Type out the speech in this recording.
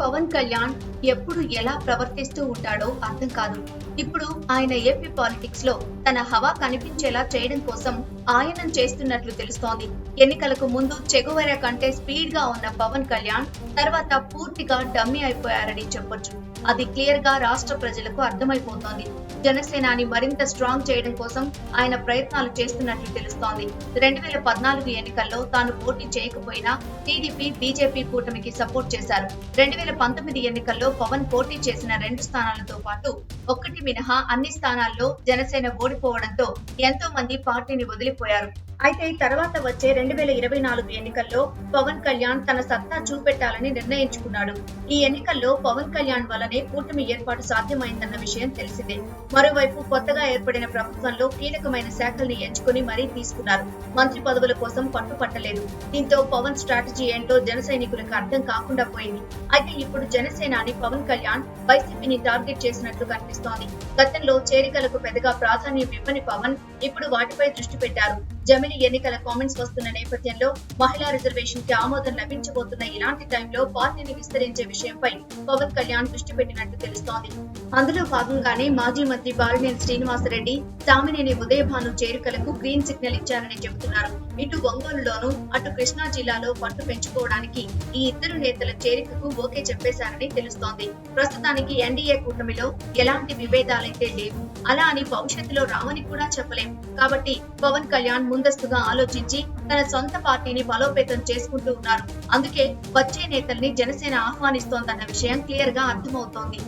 పవన్ కళ్యాణ్ ఎప్పుడు ఎలా ప్రవర్తిస్తూ ఉంటాడో అర్థం కాదు. ఇప్పుడు ఆయన ఏపీ పాలిటిక్స్లో తన హవా కనిపించేలా చేయడం కోసం ఆయనం చేస్తున్నట్లు తెలుస్తోంది. ఎన్నికలకు ముందు చెగువర కంటే స్పీడ్గా ఉన్న పవన్ కళ్యాణ్ తర్వాత పూర్తిగా డమ్మీ అయిపోయారని చెప్పొచ్చు. అది క్లియర్గా రాష్ట్ర ప్రజలకు అర్థమైపోతోంది. జనసేనాని మరింత స్ట్రాంగ్ చేయడం కోసం ఆయన ప్రయత్నాలు చేస్తున్నట్లు తెలుస్తోంది. రెండు వేల పద్నాలుగు ఎన్నికల్లో తాను పోటీ చేయకపోయినా టీడీపీ బీజేపీ కూటమికి సపోర్ట్ చేశారు. రెండు వేల పంతొమ్మిది ఎన్నికల్లో పవన్ పోటీ చేసిన రెండు స్థానాలతో పాటు ఒక్కటి మినహా అన్ని స్థానాల్లో జనసేన ఓడిపోవడంతో ఎంతో మంది పార్టీని వదిలిపోయారు. అయితే తర్వాత వచ్చే రెండు వేల ఇరవై నాలుగు ఎన్నికల్లో పవన్ కళ్యాణ్ తన సత్తా చూపెట్టాలని నిర్ణయించుకున్నాడు. ఈ ఎన్నికల్లో పవన్ కళ్యాణ్ వల్లనే కూటమి ఏర్పాటు సాధ్యమైందన్న విషయం తెలిసిందే. మరోవైపు కొత్తగా ఏర్పడిన ప్రభుత్వంలో కీలకమైన శాఖల్ని ఎంచుకుని మరీ తీసుకున్నారు. మంత్రి పదవుల కోసం పట్టుపట్టలేదు. దీంతో పవన్ స్ట్రాటజీ ఏంటో జన సైనికులకు అర్థం కాకుండా పోయింది. అయితే ఇప్పుడు జనసేనాని పవన్ కళ్యాణ్ వైసీపీని టార్గెట్ చేసినట్లు కనిపిస్తోంది. గతంలో చేరికలకు పెద్దగా ప్రాధాన్యం ఇవ్వని పవన్ ఇప్పుడు వాటిపై దృష్టి పెట్టారు. జమిని ఎన్నికల కామెంట్స్ వస్తున్న నేపథ్యంలో మహిళా రిజర్వేషన్కి ఆమోదం లభించబోతున్న ఇలాంటి టైంలో పార్టీని విస్తరించే విషయంపై పవన్ కళ్యాణ్ దృష్టి పెట్టినట్టు తెలుస్తోంది. అందులో భాగంగానే మాజీ మంత్రి బాలినేని శ్రీనివాసరెడ్డి సామినేని ఉదయభాను చేరికలకు గ్రీన్ సిగ్నల్ ఇచ్చారని చెబుతున్నారు. ఇటు ఒంగోలులోనూ అటు కృష్ణా జిల్లాలో పట్టు పెంచుకోవడానికి ఈ ఇద్దరు నేతల చేరికకు ఓకే చెప్పేశారని తెలుస్తోంది. ప్రస్తుతానికి ఎన్డీఏ కూటమిలో ఎలాంటి విభేదాలైతే లేవు. అలా అని భవిష్యత్తులో రావని కూడా చెప్పలేం. కాబట్టి పవన్ కళ్యాణ్ ముందస్తుగా ఆలోచించి తన సొంత పార్టీని బలోపేతం చేసుకుంటూ ఉన్నారు. అందుకే వచ్చే నేతల్ని జనసేన ఆహ్వానిస్తోందన్న విషయం క్లియర్గా అర్థమవుతోంది.